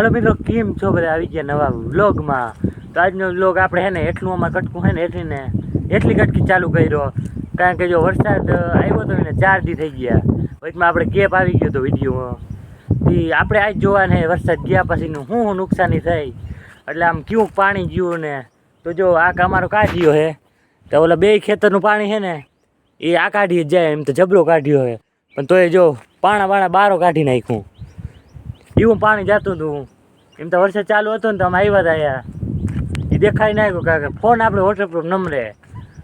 Hello મિત્રો, કેમ છો બધા? આવી ગયા નવા વ્લોગમાં. તો આજનો વ્લોગ આપણે હે ને, એટલું અમારે કટકું હે ને એટલી ને એટલી કટકી ચાલુ કર્યો. કારણ કે જો વરસાદ આવ્યો તો એને ચાર દી થઈ ગયા. વચમાં આપણે કેપ આવી ગયો તો વીડિયો તી આપણે આજ જોવાને વરસાદ ગયા પછીનું શું શું નુકસાની થઈ. એટલે આમ કયું પાણી ગયું ને. તો જો આ અમારો કાઢ્યો હે તો ઓલા બે ખેતરનું પાણી છે ને, એ આ કાઢી જાય એમ તો જબરો કાઢ્યો હે પણ તોય જો પાણા પાણા બારો કાઢી નાખ્યું. એવું પાણી જતું હતું એમ તો વરસાદ ચાલુ હતો ને તો અમે આવ્યા હતા અહીંયા. એ દેખાઈ નાખ્યું કારણ કે ફોન આપણે વોટરપ્રૂફ નંબરે.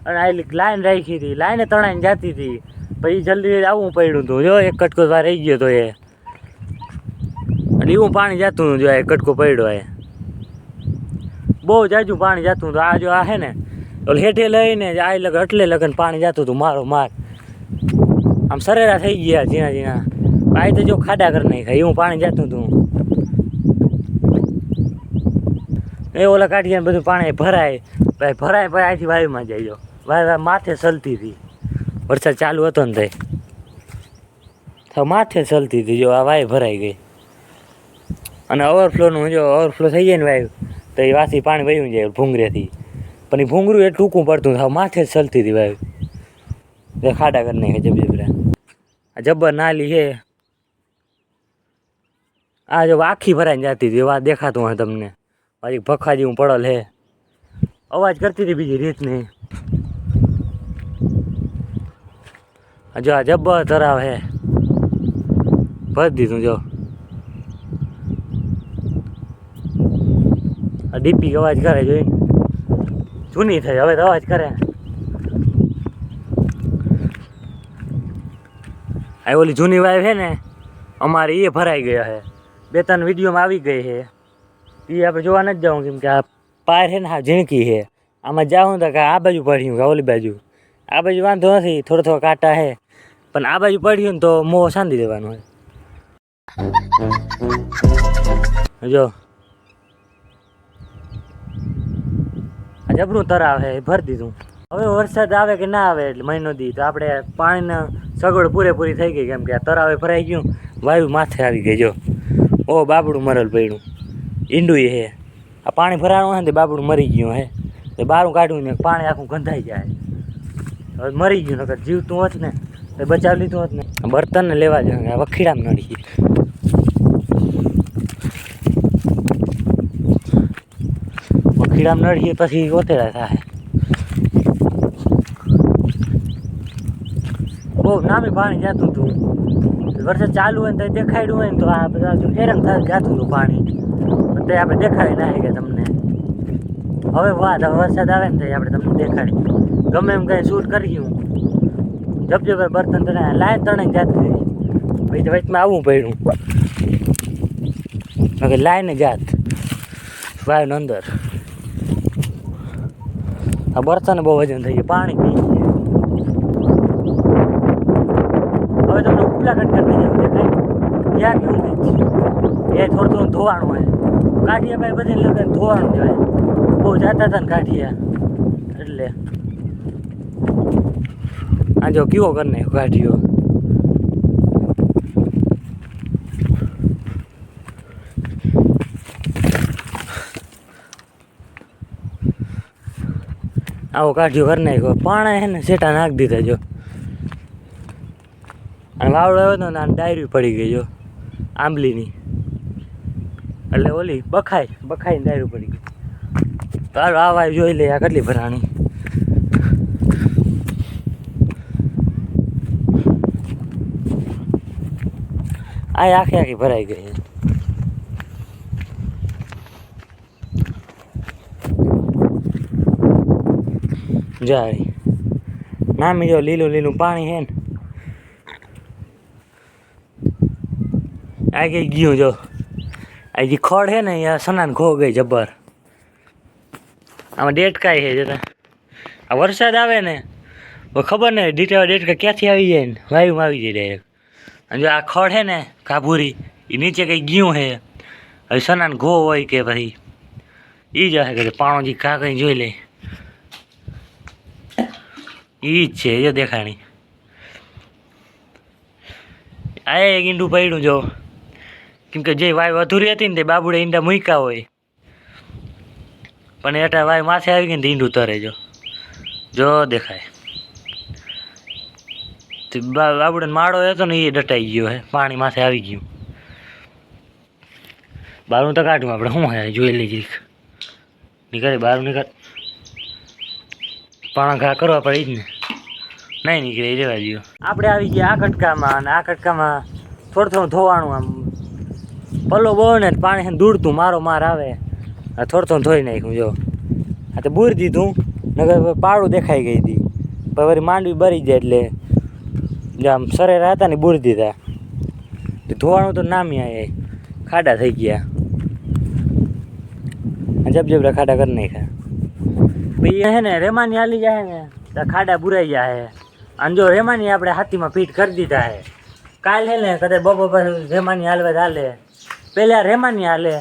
અને આ લાઈન રાખી હતી, લાઈને તણાઈને જતી હતી. પછી જલ્દી આવવું પડ્યું હતું જો, એક કટકો વાર રહી ગયો તો એ. એટલે એવું પાણી જતું હતું જો, આ કટકો પડ્યો એ બહુ જાજુ પાણી જતું હતું. આ જો આ હે ને, ઓલ હેઠે લઈને આ લગન એટલે લગન પાણી જતું હતું. મારો માર. આમ સરેરા થઈ ગયા ઝીણા ઝીણા. આ તો જો ખાડા કરી નાખ્યા એવું પાણી જતું હતું એ ઓલા કાઢીએ બધું પાણી ભરાય, ભાઈ ભરાય ભાઈ અહીંથી વાયુમાં જાય વાય માથે ચલતી હતી. વરસાદ ચાલુ હતો ને થઈ માથે ચલતી હતી જો, આ વાય ભરાઈ ગઈ. અને ઓવરફ્લોનું જો ઓવરફ્લો થઈ જાય ને વાયુ, તો એ વાથી પાણી વહ્યું જાય ભૂંગરેથી પણ એ ભૂંગરું એ ટૂંકું પડતું હવે માથે ચલતી હતી વાયુ. ખાડા કરી નાખે જબજબરા. આ જબ્બર નાલી છે. આ જો આખી ભરાઈને જતી હતી વાત દેખાતું હોય તમને. પાછી ભખાજી હું પડલ હે. અવાજ કરતી હતી બીજી રીતની. જો આ જબ્બર તરાવ હે. ભરી દીધું જો. આ ડીપી અવાજ કરે જોઈને જૂની થઈ, હવે તો અવાજ કરે. આ ઓલી જૂની વાઈફ છે ને, અમારે એ ભરાઈ ગયા છે બે ત્રણ વિડીયોમાં આવી ગઈ છે. એ આપણે જોવા નથી જવું કેમ કે આ પાર છે ને હા ઝીણકી છે. આમાં જાઉં તો કે આ બાજુ પડ્યું કે ઓલી બાજુ. આ બાજુ વાંધો નથી, થોડો થોડો કાંટા છે. પણ આ બાજુ પડ્યું ને તો મોં શાંતિ દેવાનું હોય. જો. આ જબરું તરાવ છે ભરી દીધું. હવે વરસાદ આવે કે ના આવે એટલે મહિનો દી તો આપણે પાણીના સગવડ પૂરેપૂરી થઈ ગઈ કેમ કે આ તરાવે ભરાઈ ગયું. વાયુ માથે આવી ગઈ, જો. ઓ બાબડું મરેલ પડ્યું ઈંડું હે. આ પાણી ભરાણું હોય ને તે બાબડું મરી ગયું હે. તે બારું કાઢ્યું ને પાણી આખું ગંધાઈ જાય. હવે મરી ગયું, નકર જીવતું હોત ને, તો બચાવી લીધું હોત ને. બર્તનને લેવા જાય વખીડામાં નડી વખીડામાં નડીએ પછી ઓતેડા થાય બહુ નામે પાણી જતું હતું. વરસાદ ચાલુ હોય ને તો દેખાડ્યું હોય ને તો આ બધા હેરાન થાય જાતું હતું પાણી. તે આપણે દેખાડી ના કે તમને. હવે વાત, હવે વરસાદ આવે ને તો આપણે તમને દેખાડી ગમે એમ કંઈ શૂટ કર્યું જબજબર બર્તન તણે લાય તણે જાતી પછી તો વચમાં આવવું પડ્યું. બાકી લાઈને જાત. વાયુ અંદર. આ બર્તન બહુ વજન થઈ ગયું. પાણી પી. હવે તમને ઉપલા કટ કરી દેવું દેખાય ત્યાં કેવું થઈ એ થોડું થોડું ધોવાનું હોય. કાઠિયા ભાઈ બધી લગન ધોવાનું જ બહુ જાતા હતા ને કાઠિયા એટલે. આ જો કેવો કરી નાખ્યો કાઢ્યો આવો કાઢ્યો કરી નાખ્યો. પાણે હે ને સેટા નાખી દીધા જો. અને વાવડો આવ્યો હતો ને આને ડાયરી પડી ગઈ જો, આંબલીની. એટલે ઓલી બખાઈ બખાઈને ડાયરી પડી ગઈ. તારું આવા વાય જોઈ લે આ કેટલી ભરાણી. આ આખી આખી ભરાઈ ગઈ જાળી નામી જો લીલું લીલું પાણી હે ને આ કઈ ગયું જો. આ જે ખડ છે ને અહીંયા સનાન ખો ગઈ જબ્બર આમાં ડેટકાય છે જતા આ વરસાદ આવે ને ખબર ને ડીટા ડેટકા ક્યાંથી આવી જાય ને? વાયુમાં આવી જાય ડાયરેક્ટ અને જો આ ખડ છે ને કાબુરી એ નીચે કંઈ ગયું છે. હવે સનાન ઘો હોય કે ભાઈ એ જ હશે કે પાણો જે કા કંઈ જોઈ લે. એ જ છે, જો દેખાણી. આ એક ઈંડું પડ્યું જો. કેમ કે જે વાય અધૂરી હતી ને તે બાબુડે ઈંડા મૂક્યા હોય. પણ એટા વાય માથે આવી ગઈ ને ઈંડું તરે જો. જો દેખાય. બાબુડે માળો હતો ને એ ડટાઈ ગયો હે. પાણી માથે આવી ગયું. બારું તો કાઢું આપણે. શું હે? જોઈ લઈ નીકળે બારું નીકળ. પાણા ઘા કરવા પડે જ ને નહીં નીકળે એ રહેવા દો આપણે આવી ગયા આ કટકામાં અને આ કટકામાં થોડું થોડું ધોવાનું આમ પલ્લો બહુ ને પાણી દૂડતું મારો માર આવે. થોડું થોડું ધોઈ નાખ્યું, જો. આ તો બૂર દીધું નગર પાડું દેખાઈ ગઈ હતી પછી વળી માંડવી બરી જાય એટલે આમ સરેરા હતા ને બૂર દીધા. ધોવાનું તો નામી આવે ખાડા થઈ ગયા. જબ જબરા ખાડા કરી નાખ્યા. પછી હે ને રેમાની હાલી જાય ને, તો ખાડા બુરાઈ જાય અને જો રેમાની આપણે હાથીમાં ફીટ કરી દીધા હે. કાલ હે ને કદાચ બપોર રેમાની હાલવા ચાલે પહેલાં રેમાની હાલે,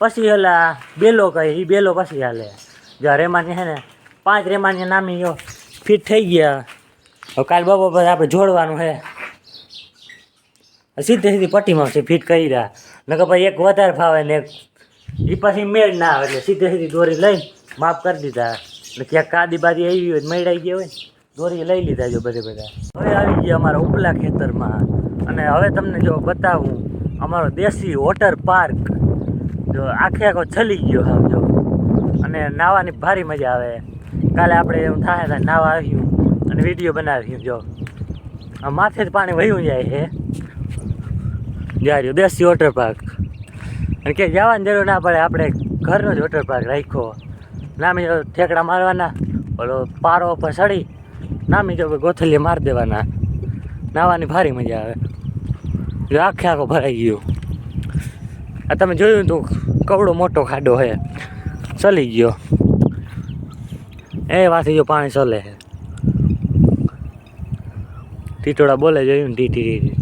પછી ઓલા બેલો કહે એ બેલો પછી હાલે. જો રેમાની હે ને, પાંચ રેમાની નામી જો ફિટ થઈ ગયા. હવે કાલ બપોર પછી આપણે જોડવાનું છે સીધે સીધી પટ્ટીમાં છે ફિટ કરી રહ્યા નકર પછી એક વધારે ફાવે ને એક એ પછી મેળ ના આવે, એટલે સીધે સીધી દોરી લઈ માફ કરી દીધા. એટલે ક્યાંક કાદી બાદી આવી હોય મેળાઈ ગયા હોય દોરી લઈ લીધા જો બધે બધા. હવે આવી ગયા અમારા ઉપલા ખેતરમાં. અને હવે તમને જો બતાવું અમારો દેશી વોટર પાર્ક જો આખે આખો છલી ગયો હા જો. અને નાહવાની ભારી મજા આવે. કાલે આપણે એમ થાય થાય નાવા આવ્યું અને વીડિયો બનાવ્યું જો. માથે જ પાણી વહ્યું જાય છે જાય દેશી વોટર પાર્ક અને કે જવાની જરૂર ના પડે, આપણે ઘરનો જ વોટર પાર્ક રાખ્યો. નામી જો ઠેકડા મારવાના, ઓલો પારો ઉપર ચડી, નામી જો ગોથલીએ મારી દેવાના. નાવાની ભારી મજા આવે. જો આખે ભરાઈ ગયો. આ તમે જોયું તો કવડો મોટો ખાડો છે. ચલી ગયો. એ વાથી જો પાણી ચલે છે. ટીટોળા બોલે જોયું ને ટી ટી ટી.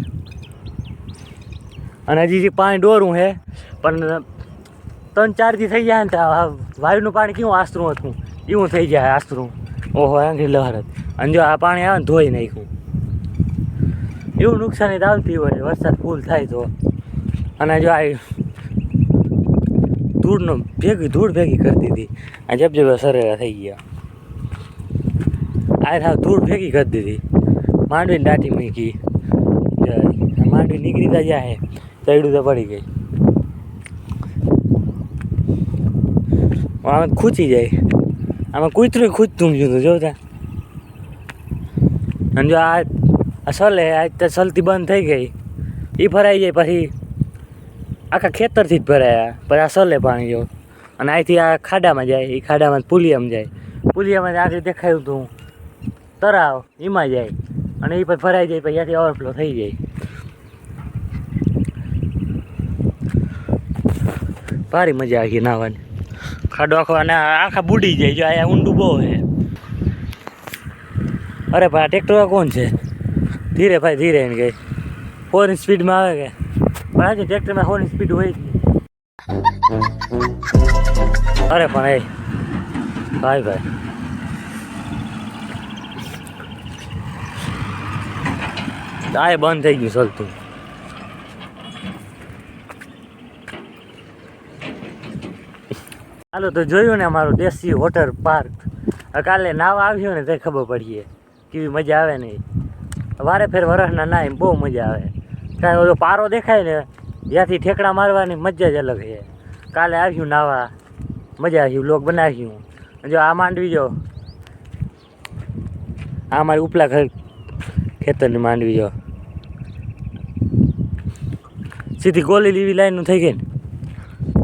અને હજી જે પાણી ડોરું છે, પણ ત્રણ ચારથી થઈ જાય ને તો વાયુનું પાણી કેવું આસ્તરું હતું? એવું થઈ જાય આસ્તરું ઓહો, આંગળી લહરત અને જો આ પાણી આવે ને ધોઈ નાખ્યું. એવું નુકસાની આવતી હોય, વરસાદ ફૂલ થાય તો. અને જો આ ધૂળનો ભેગી, ધૂળ ભેગી કરી દીધી આ જબ જબ સરેરા થઈ ગયા. આ થાવ ધૂળ ભેગી કરી દીધી માંડવીને દાટી મૂકી. માંડવી નીકળી તા જાય ચડ્યું તો પડી ગઈ. આમાં ખૂચી જાય. આમાં કૂતરું ખૂચતું ગયું જોતા. અને જો આ સલે આજ તો સલતી બંધ થઈ ગઈ. એ ભરાઈ જાય પછી આખા ખેતરથી જ ભરાયા પછી આ સલે પાણી જો. અને અહીંથી આ ખાડામાં જાય એ ખાડામાં પુલિયામાં જાય. પુલિયામાં આગળ દેખાયું હતું તરાવ એમાં જાય. અને એ પછી ભરાઈ જાય, પછી ત્યાંથી ઓવરફ્લો થઈ જાય. ભારી મજા આવી નાવાની ખાડો આખો અને આખા બુડી જાય, જો આ ઊંડું બહુ છે. અરે ભાઈ ટ્રેક્ટર કોણ છે? ધીરે ભાઈ ધીરે એને ગઈ ફોરની સ્પીડમાં આવે કે? પણ આજે ટ્રેક્ટરમાં ફોરની સ્પીડ હોય જ અરે પણ એ, ભાઈ ભાઈ. આ બંધ થઈ ગયું ચાલતું. હાલો, તો જોયું ને અમારું દેશી વોટર પાર્ક કાલે નાવા આવ્યો ને તે ખબર પડીએ કેવી મજા આવે નહીં વારે ફેર વરસના ના એમ બહુ મજા આવે. કાંઈ ઓલો પારો દેખાય ને ત્યાંથી ઠેકડા મારવાની મજા જ અલગ છે. કાલે આવ્યું નાવા, મજા આવી લોક બનાવ્યું. જો આ માંડવી જો. આ મારી ઉપલા ઘર ખેતરની માંડવી જો. સીધી ગોલી લીવી લાઈનનું થઈ ગઈ ને.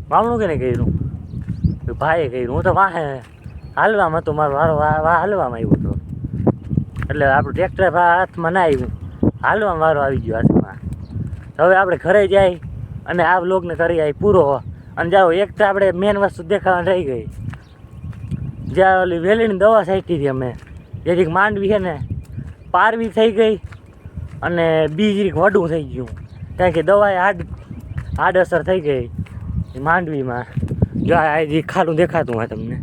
મામણું કે ને કર્યું? ભાઈએ કર્યું. હું તો વાહે, હાલવામાં તો મારો વારો વા વા, હાલવામાં આવ્યો હતો. એટલે આપણું ટ્રેક્ટર હાથમાં ના આવ્યું. હાલવા વારો આવી ગયો હાથમાં. હવે આપણે ઘરે જાય અને આ બ્લોગને કરી આવી પૂરો. અને જાઓ, એક તો આપણે મેન વસ્તુ દેખાવાની રહી ગઈ. જ્યાં ઓલી વેલીની દવા છાંટી હતી અમે. જેથી માંડવી છે ને, પારવી થઈ ગઈ અને બીજી વડું થઈ ગયું. કારણ કે દવાએ હાડ અસર થઈ ગઈ માંડવીમાં. જો આ ખાલું દેખાતું હોય તમને.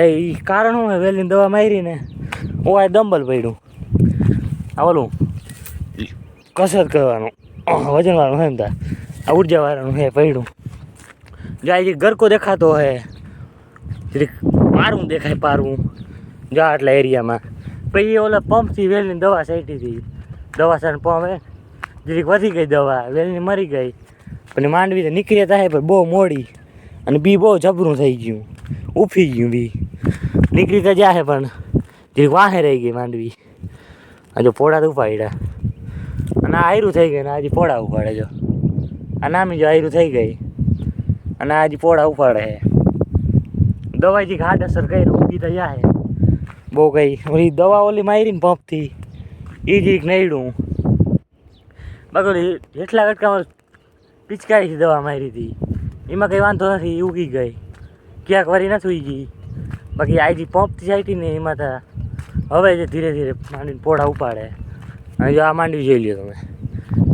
એ કારણ હું વેલીની દવા મારીને? હું આ દંબલ પડ્યું. આ ઓલું કસરત કરવાનું. વજનવાળું હે ને તા. આ ઉર્જાવાળાનું હે પડ્યું. જો જે ગરકો દેખાતો હે જરીક પારું દેખાય પારું. જો આટલા એરિયામાં. પછી ઓલા પંપથી વેલની દવા સાઈટી હતી. દવા સાર પંપ હે જેથી વધી ગઈ દવા વેલની મરી ગઈ. પણ માંડવી તો નીકળી થાય પણ બહુ મોડી. અને બી બહુ જબરું થઈ ગયું. ઉફી ગયું બી. નીકળી તો જાહે પણ. જરીક વાહે રહી ગઈ માંડવી. આજે પોળા તો ઉપાડ્યા અને આયરું થઈ ગયું ને આજે પોળા ઉપાડે જો. આ નામી જો આયરું થઈ ગઈ. અને આજે પોળા ઉપાડે દવાઈથી ઘાટ અસર કરી ઊંઘી તો જાહે બહુ કઈ ઓલી દવા ઓલી મારી ને પંપથી એ જ એક નડ્યું બાકી એટલા કટકામાં પિચકારીથી દવા મારી હતી. એમાં કંઈ વાંધો નથી ઊગી ગઈ. ક્યાંક વરી નથી ઉગી બાકી આઈથી પંપ ચાલતી ને, એમાં તો હવે જે ધીરે ધીરે માંડીને પોળા ઉપાડે. અને જો આ માંડવી જોઈ લ્યો તમે.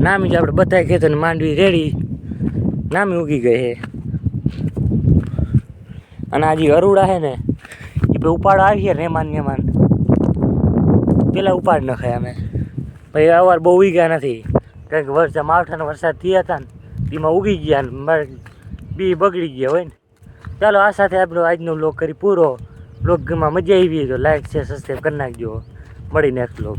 નામી જો આપણે બધા ખેતર માંડવી રેડી. નામી ઉગી ગઈ છે અને આ જે અરુડા છે ને એ ભાઈ ઉપાડો આવીએ રેમાન નેમાન પેલા ઉપાડ નખાય અમે. પછી અવાર બહુ ઉગ્યા નથી. કારણ કે વરસાદ માવઠાનો વરસાદ થયા હતા ને, એમાં ઉગી ગયા ને બી બગડી ગયા હોય ને. ચાલો આ સાથે આપણો આજનો બ્લોગ કરી પૂરો. બ્લોગમાં મજા આવી તો લાઈક છે સબસ્ક્રાઈબ કરી નાખજો. મળી નેક્સ્ટ બ્લોગ